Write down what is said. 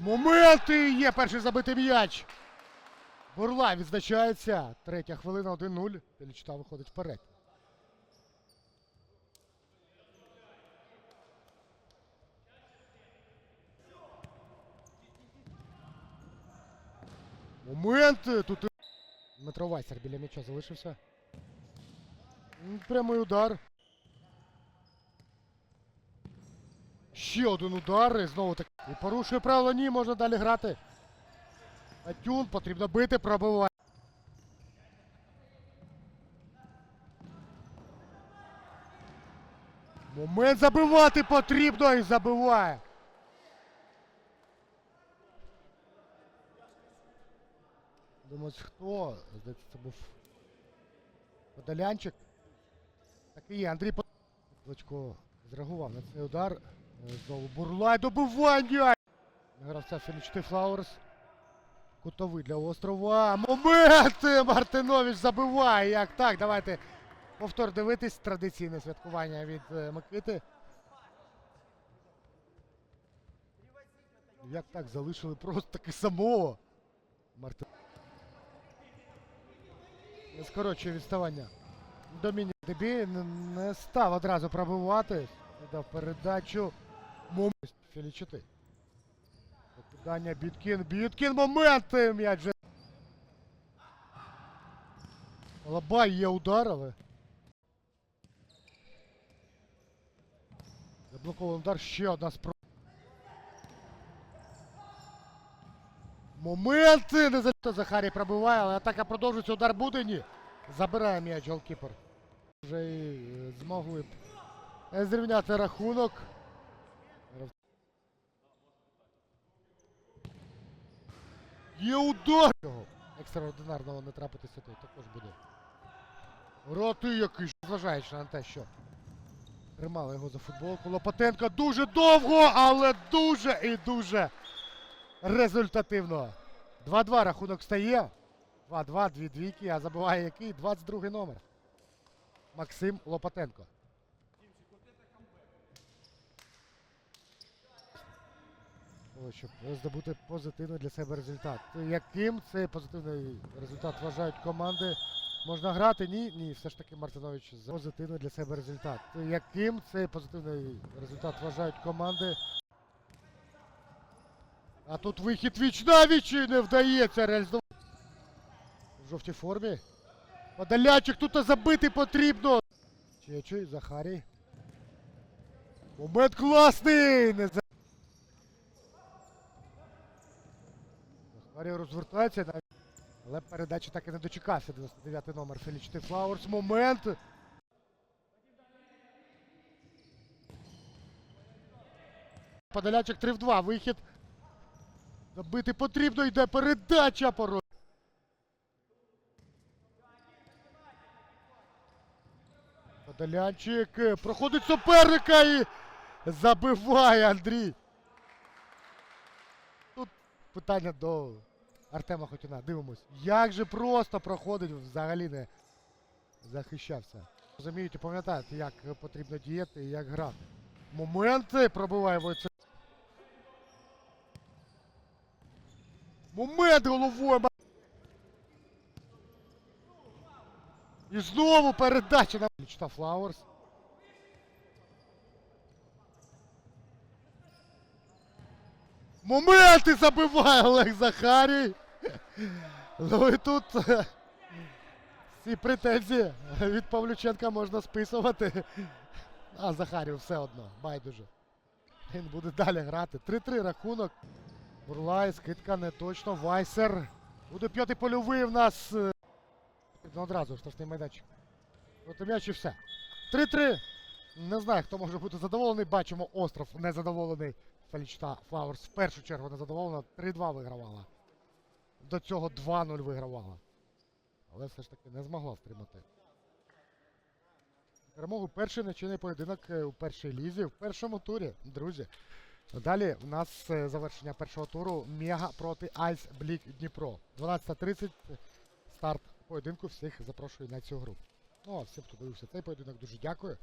Моменти є перший забитий м'яч. Бурлай відзначається. Третя хвилина 1-0. Пелічта виходить вперед. Момент! Тут Дмитро Вайсер біля м'яча залишився. Прямий удар. Ще один удар і знову так. І порушує правила, ні, можна далі грати. Атюн потрібно бити, пробиває. Момент забивати потрібно і забиває. Думаю, хто? Здається, це був Подолянчик. Так і є, Андрій По- Кличко зреагував на цей удар. Е, Знову Бурлай добивання! Гравця Філічти Флауерс. Кутовий для острова. Момент! Мартинович забиває. Як так? Давайте повтор дивитись. Традиційне святкування від е, Микити. Як так залишили просто таки самого. Мартин. Не скорочує відставання. Домінік Дебі не став одразу пробивати. Дав передачу. Момент. Філічити. Покидання Біткін. Біткін момент! М'яч вже. Лабай є удар, але. Заблокований удар. Ще одна спроба. Моменти! Не за Захарій пробиває, але атака продовжується. Удар буде? Ні. Забирає м'яч голкіпер. Вже і е, змогли б е, зрівняти рахунок. Є удар! Екстраординарного не трапитися тут також буде. Роти який ж, зважаючи на те, що тримали його за футболку. Лопатенко дуже довго, але дуже і дуже результативно. 2-2 рахунок стає. 2-2, дві двійки, а забиває який? 22 номер. Максим Лопатенко. Щоб здобути позитивний для себе результат. Яким цей позитивний результат вважають команди? Можна грати? Ні, ні, все ж таки Мартинович за позитивний для себе результат. Яким цей позитивний результат вважають команди? А тут вихід віч на не вдається реалізувати. В жовтій формі. Подалячик тут забити потрібно. Чечуй, Захарій. Момент класний! Не Захарій розвертається. Але передачі так і не дочекався. 99 номер Фелічти Флауерс. Момент. Подалячик 3 в 2. Вихід. Забити потрібно, йде передача порой. Подолянчик проходить суперника і забиває Андрій. Тут питання до Артема Хотіна. Дивимось. Як же просто проходить, взагалі не захищався. Розумієте, пам'ятаєте, як потрібно діяти і як грати. Моменти пробиває Войце. Момент головою. І знову передача на Лічта Флауерс. Моменти забиває Олег Захарій. Ну і тут ці претензії від Павлюченка можна списувати. А Захарів все одно, байдуже. Він буде далі грати. 3-3 рахунок. Бурлай, скидка не точно. Вайсер. Буде п'ятий польовий в нас. Ну, одразу штрафний майданчик. От м'яч і все. 3-3. Не знаю, хто може бути задоволений. Бачимо, остров незадоволений. Фелічта Флауерс в першу чергу незадоволена. 3-2 вигравала. До цього 2-0 вигравала. Але все ж таки не змогла втримати. Перемогу перший нечинний поєдинок е, у першій лізі в першому турі, друзі. Далі у нас е, завершення першого туру Мега проти Айс Блік Дніпро. 12.30 старт поєдинку. Всіх запрошую на цю гру. Ну а всім, хто дивився цей поєдинок, дуже дякую.